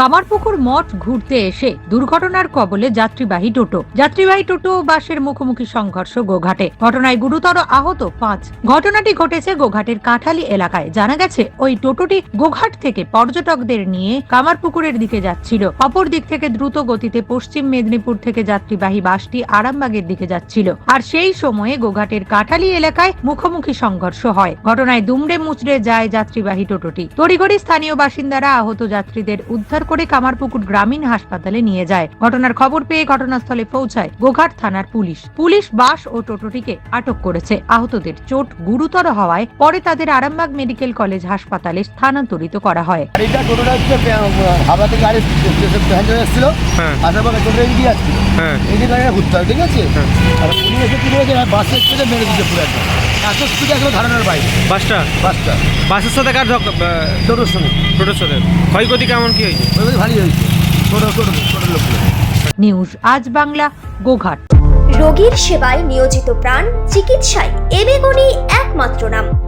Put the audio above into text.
কামারপুকুর মঠ ঘুরতে এসে দুর্ঘটনার কবলে যাত্রীবাহী টোটো। যাত্রীবাহী টোটো ও বাসের মুখোমুখি সংঘর্ষ গোঘাটে। ঘটনায় গুরুতর আহত পাঁচ। ঘটনাটি ঘটেছে গোঘাটের কাঠালি এলাকায়। জানা গেছে, ওই টোটোটি গোঘাট থেকে পর্যটকদের নিয়ে কামারপুকুরের দিকে যাচ্ছিল। অপর দিক থেকে দ্রুত গতিতে পশ্চিম মেদিনীপুর থেকে যাত্রীবাহী বাসটি আরামবাগের দিকে যাচ্ছিল। আর সেই সময়ে গোঘাটের কাঠালি এলাকায় মুখোমুখি সংঘর্ষ হয়। ঘটনায় দুমড়ে মুচড়ে যায় যাত্রীবাহী টোটোটি। তড়িঘড়ি স্থানীয় বাসিন্দারা আহত যাত্রীদের উদ্ধার করে কামারপুকুর গ্রামীণ হাসপাতালে নিয়ে যায়। ঘটনার খবর পেয়ে ঘটনাস্থলে পৌঁছায় গোঘাট থানার পুলিশ। পুলিশ বাস ও টোটোটিকে আটক করেছে। আহতদের চোট গুরুতর হওয়ায় পরে তাদের আরামবাগ মেডিকেল কলেজ হাসপাতালে স্থানান্তরিত করা হয়। গাড়িটা টোটোটা হচ্ছে হাওড়া থেকে গাড়ি প্যাসেঞ্জার এসেছিল। হ্যাঁ। আসার পরে টোটো এগিয়ে আসছিল হ্যাঁ। এই ঘুরতে হবে ঠিক আছে? হ্যাঁ। আর পুলিশ এসে কি করেছে বাসের থেকে মেরে দিচ্ছে পুরো একদম। এত স্পিডে আসলে ধারণার বাইরে। বাসটা? বাসটা। বাসের সাথে কার টোটোর সঙ্গে। টোটোর সাথে? ক্ষয়ক্ষতি কেমন কি হয়েছে? হয়েছে। লোকগুলো নিউজ আজ বাংলা গোঘাট। রোগীর সেবায় নিয়োজিত প্রাণ চিকিৎসায় এবেগুনি একমাত্র